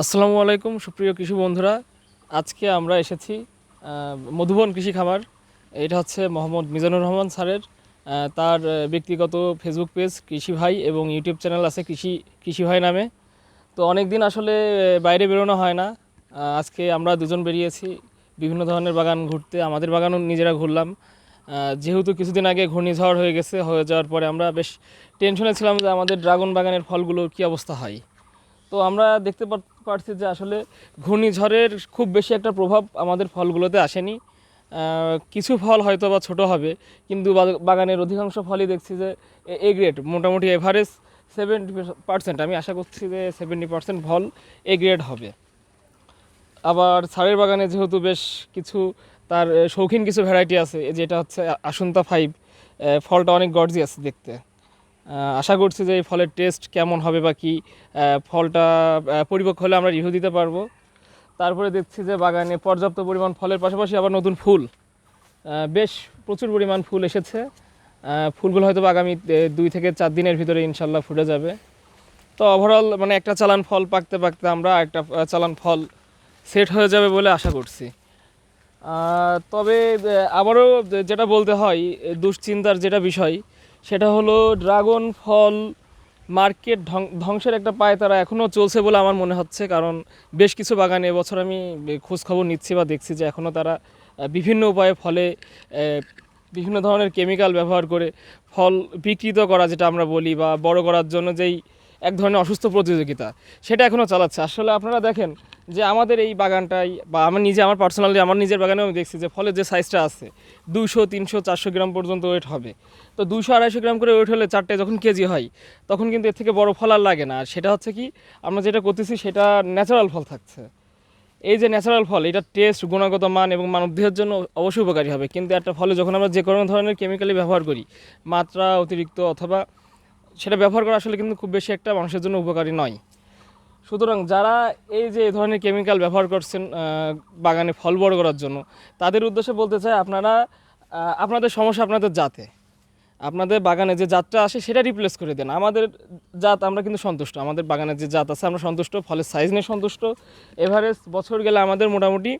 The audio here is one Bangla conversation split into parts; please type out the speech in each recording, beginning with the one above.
আসসালামু আলাইকুম, সুপ্রিয় কৃষি বন্ধুরা। আজকে আমরা এসেছি মধুবন কৃষি খামার। এটা হচ্ছে মোহাম্মদ মিজানুর রহমান স্যারের তার ব্যক্তিগত ফেসবুক পেজ কৃষি ভাই এবং ইউটিউব চ্যানেল আছে কৃষি কৃষি ভাই নামে। তো অনেক দিন আসলে বাইরে বেরোনো হয় না। আজকে আমরা দুজন বেরিয়েছি, বিভিন্ন ধরনের বাগান ঘুরতে, আমাদের বাগানও নিজেরা ঘুরলাম। যেহেতু কিছুদিন আগে ঘূর্ণিঝড় হয়ে গেছে, হয়ে যাওয়ার পরে আমরা বেশ টেনশনে ছিলাম যে আমাদের ড্রাগন বাগানের ফলগুলোর কী অবস্থা হয়। তো আমরা দেখতে পারছি যে আসলে ঘূর্ণিঝড়ের খুব বেশি একটা প্রভাব আমাদের ফলগুলোতে আসেনি। কিছু ফল হয়তো বা ছোট হবে, কিন্তু বাগানের অধিকাংশ ফলই দেখছি যে এ গ্রেড মোটামুটি এভারেজ সেভেন্টি পার্সেন্ট আমি আশা করছি যে সেভেন্টি পার্সেন্ট ফল এ গ্রেড হবে। আবার ছাড়ের বাগানে যেহেতু বেশ কিছু তার শৌখিন কিছু ভ্যারাইটি আছে যেটা হচ্ছে আসন্তা ফাইভ ফলটা অনেক গর্জিয়াস দেখতে। আশা করছি যে এই ফলের টেস্ট কেমন হবে বা কি ফলটা পরিপক্ক হলে আমরা রিভিউ দিতে পারব। তারপরে দেখছি যে বাগানে পর্যাপ্ত পরিমাণ ফলের পাশাপাশি আবার নতুন ফুল। বেশ প্রচুর পরিমাণ ফুল এসেছে। ফুলগুলো হয়তো আগামী দুই থেকে চার দিনের ভিতরে ইনশাল্লাহ ফুটে যাবে। তো ওভারঅল মানে একটা চালান ফল পাকতে পাকতে আমরা একটা চালান ফল সেট হয়ে যাবে বলে আশা করছি। তবে আবারও যেটা বলতে হয় দুশ্চিন্তার যেটা বিষয় সেটা হলো ড্রাগন ফল মার্কেট ধ্বংসের একটা পায়তারা এখনও চলছে বলে আমার মনে হচ্ছে। কারণ বেশ কিছু বাগানে এবছর আমি খোঁজখবর নিচ্ছি বা দেখছি যে এখনও তারা বিভিন্ন উপায়ে ফলে বিভিন্ন ধরনের কেমিক্যাল ব্যবহার করে ফল বিকৃত করা যেটা আমরা বলি বা বড় করার জন্য যেই এক ধরনের অসুস্থ প্রতিযোগিতা। সেটা এখনও চালাচ্ছে। আসলে আপনারা দেখেন যে আমাদের এই বাগানটাই বা আমার নিজে, আমার পার্সোনালি আমার নিজের বাগানেও আমি দেখছি যে ফলের যে সাইজটা আছে দুশো তিনশো, চারশো গ্রাম পর্যন্ত ওয়েট হবে। তো দুশো আড়াইশো গ্রাম করে ওয়েট হলে চারটে যখন কেজি হয়, তখন কিন্তু এর থেকে বড় ফল আর লাগে না। আর সেটা হচ্ছে কি, আমরা যেটা করতেছি সেটা ন্যাচারাল ফল থাকছে। এই যে ন্যাচারাল ফল, এটা টেস্ট গুণগত মান এবং মানবদেহের জন্য অবশ্যই উপকারী হবে। কিন্তু একটা ফলে যখন আমরা যে কোনো ধরনের কেমিক্যালি ব্যবহার করি, মাত্রা অতিরিক্ত অথবা সেটা ব্যবহার করা আসলে কিন্তু খুব বেশি একটা মানুষের জন্য উপকারী নয়। সুতরাং যারা এই যে এই ধরনের কেমিক্যাল ব্যবহার করছেন বাগানে ফল বড় করার জন্য, তাদের উদ্দেশ্যে বলতে চাই আপনারা আপনাদের সমস্যা আপনাদের জাতে। আপনাদের বাগানে যে জাতটা আসে সেটা রিপ্লেস করে দেন। আমাদের জাত আমরা কিন্তু সন্তুষ্ট। আমাদের বাগানের যে জাত আছে আমরা সন্তুষ্ট, ফলের সাইজ নিয়ে সন্তুষ্ট। এভারেজ বছর গেলে আমাদের মোটামুটি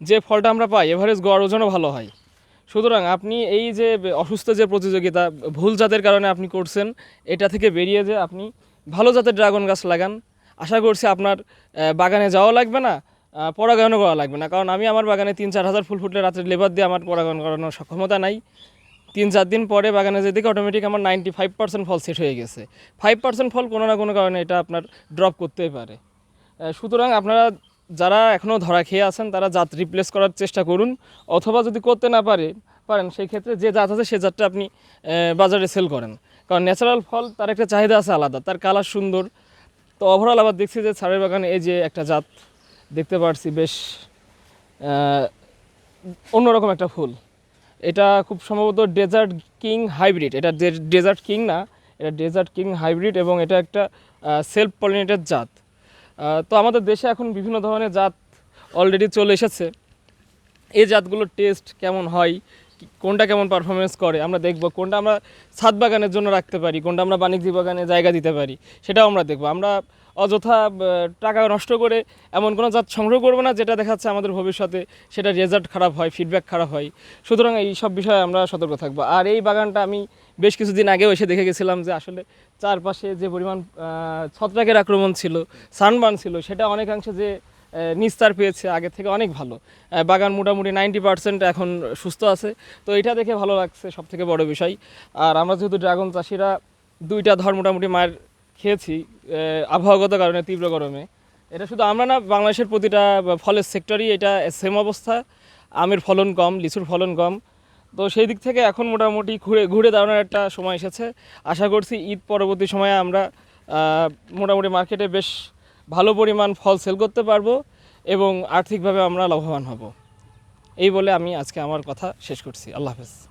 যে ফলটা আমরা পাই এভারেজ গড় ওজনও ভালো হয়। সুতরাং আপনি এই যে অসুস্থ যে প্রতিযোগিতা, ভুল জাতের কারণে আপনি করছেন, এটা থেকে বেরিয়ে যে আপনি ভালো জাতের ড্রাগন গাছ লাগান, আশা করছি আপনার বাগানে যাওয়া লাগবে না পরাগায়নও করা লাগবে না। কারণ আমি আমার বাগানে তিন চার হাজার ফুল ফুটলে রাত্রে লেবার দিয়ে আমার পরাগায়ন করানোর সক্ষমতা নাই। তিন চার দিন পরে বাগানে যেদিকে অটোমেটিক আমার নাইনটি ফাইভ পার্সেন্ট ফল সেট হয়ে গেছে। ফাইভ পার্সেন্ট ফল কোনো না কোনো কারণে এটা আপনার ড্রপ করতেই পারে। সুতরাং আপনারা যারা এখনও ধরা খেয়ে আছেন, তারা জাত রিপ্লেস করার চেষ্টা করুন। অথবা যদি করতে না পারে পারেন সেই ক্ষেত্রে যে জাত আছে, সে জাতটা আপনি বাজারে সেল করেন। কারণ ন্যাচারাল ফল, তার একটা চাহিদা আছে আলাদা, তার কালার সুন্দর। তো ওভারঅল আবার দেখছি যে ছাড়ের বাগানে এই যে একটা জাত দেখতে পারছি, বেশ অন্যরকম একটা ফুল। এটা খুব সম্ভবত ডেজার্ট কিং হাইব্রিড এটা ডেজার্ট কিং না, এটা ডেজার্ট কিং হাইব্রিড এবং এটা একটা সেলফ পলিনেটেড জাত। তো আমাদের দেশে এখন বিভিন্ন ধরনের জাত অলরেডি চলে এসেছে। এই জাতগুলোর টেস্ট কেমন হয়? কোনটা কেমন পারফরমেন্স করে, আমরা দেখব। কোনটা আমরা ছাদ বাগানের জন্য রাখতে পারি, কোনটা আমরা বাণিজ্যিক বাগানে জায়গা দিতে পারি, সেটাও আমরা দেখব। আমরা অযথা টাকা নষ্ট করে এমন কোনো জাত সংগ্রহ করব না, যেটা দেখাচ্ছে আমাদের ভবিষ্যতে সেটা রেজাল্ট খারাপ হয় ফিডব্যাক খারাপ হয়। সুতরাং এই সব বিষয়ে আমরা সতর্ক থাকব। আর এই বাগানটা আমি বেশ কিছুদিন আগেও এসে দেখে গেছিলাম যে আসলে চারপাশে যে পরিমাণ ছত্রাকের আক্রমণ ছিল সানবার্ন ছিল, সেটা অনেকাংশে যে নিস্তার পেয়েছে, আগে থেকে অনেক ভালো। বাগান মোটামুটি নাইনটি পার্সেন্ট এখন সুস্থ আছে। তো এটা দেখে ভালো লাগছে সব থেকে বড় বিষয়। আর আমরা যেহেতু ড্রাগন চাষিরা, দুইটা ধর মোটামুটি মায়ের খেয়েছি আবহাওয়াগত কারণে, তীব্র গরমে। এটা শুধু আমরা না, বাংলাদেশের প্রতিটা ফলের সেক্টরই এটা সেম অবস্থা। আমের ফলন কম, লিচুর ফলন কম। তো সেই দিক থেকে এখন মোটামুটি ঘুরে ঘুরে দাঁড়ানোর একটা সময় এসেছে। আশা করছি ঈদ পরবর্তী সময়ে আমরা মোটামুটি মার্কেটে বেশ ভালো পরিমাণ ফল সেল করতে পারব এবং আর্থিকভাবে আমরা লাভবান হব। এই বলে আমি আজকে আমার কথা শেষ করছি। আল্লাহ হাফেজ।